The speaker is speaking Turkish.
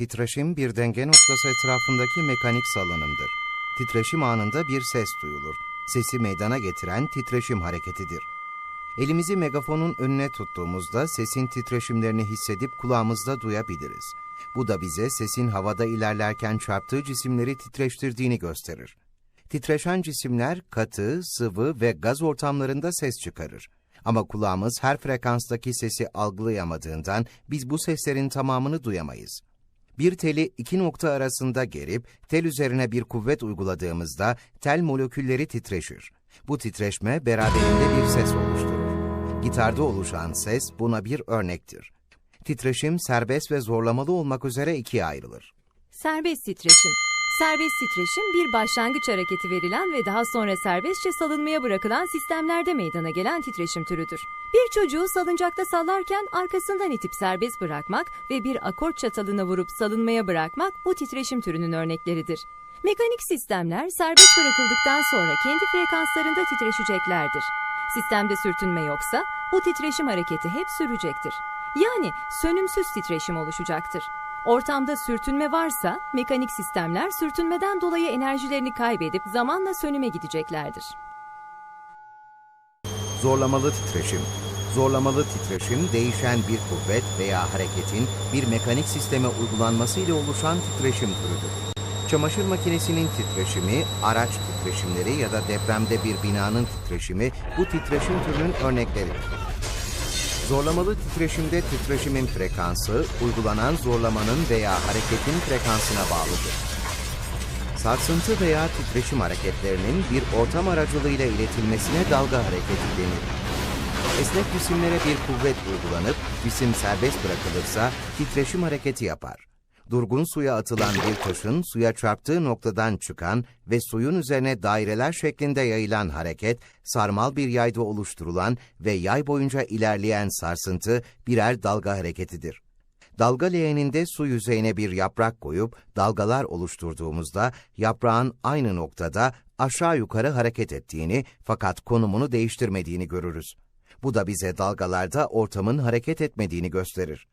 Titreşim bir denge noktası etrafındaki mekanik salınımdır. Titreşim anında bir ses duyulur. Sesi meydana getiren titreşim hareketidir. Elimizi megafonun önüne tuttuğumuzda sesin titreşimlerini hissedip kulağımızda duyabiliriz. Bu da bize sesin havada ilerlerken çarptığı cisimleri titreştirdiğini gösterir. Titreşen cisimler katı, sıvı ve gaz ortamlarında ses çıkarır. Ama kulağımız her frekanstaki sesi algılayamadığından biz bu seslerin tamamını duyamayız. Bir teli iki nokta arasında gerip tel üzerine bir kuvvet uyguladığımızda tel molekülleri titreşir. Bu titreşme beraberinde bir ses oluşturur. Gitarda oluşan ses buna bir örnektir. Titreşim serbest ve zorlamalı olmak üzere ikiye ayrılır. Serbest titreşim. Serbest titreşim bir başlangıç hareketi verilen ve daha sonra serbestçe salınmaya bırakılan sistemlerde meydana gelen titreşim türüdür. Bir çocuğu salıncakta sallarken arkasından itip serbest bırakmak ve bir akort çatalına vurup salınmaya bırakmak bu titreşim türünün örnekleridir. Mekanik sistemler serbest bırakıldıktan sonra kendi frekanslarında titreşeceklerdir. Sistemde sürtünme yoksa bu titreşim hareketi hep sürecektir. Yani sönümsüz titreşim oluşacaktır. Ortamda sürtünme varsa mekanik sistemler sürtünmeden dolayı enerjilerini kaybedip zamanla sönüme gideceklerdir. Zorlamalı titreşim. Zorlamalı titreşim, değişen bir kuvvet veya hareketin bir mekanik sisteme uygulanması ile oluşan titreşim türüdür. Çamaşır makinesinin titreşimi, araç titreşimleri ya da depremde bir binanın titreşimi bu titreşim türünün örnekleridir. Zorlamalı titreşimde titreşimin frekansı, uygulanan zorlamanın veya hareketin frekansına bağlıdır. Sarsıntı veya titreşim hareketlerinin bir ortam aracılığıyla iletilmesine dalga hareketi denir. Esnek cisimlere bir kuvvet uygulanıp cisim serbest bırakılırsa titreşim hareketi yapar. Durgun suya atılan bir taşın suya çarptığı noktadan çıkan ve suyun üzerine daireler şeklinde yayılan hareket, sarmal bir yayda oluşturulan ve yay boyunca ilerleyen sarsıntı birer dalga hareketidir. Dalga leğeninde su yüzeyine bir yaprak koyup dalgalar oluşturduğumuzda yaprağın aynı noktada aşağı yukarı hareket ettiğini fakat konumunu değiştirmediğini görürüz. Bu da bize dalgalarda ortamın hareket etmediğini gösterir.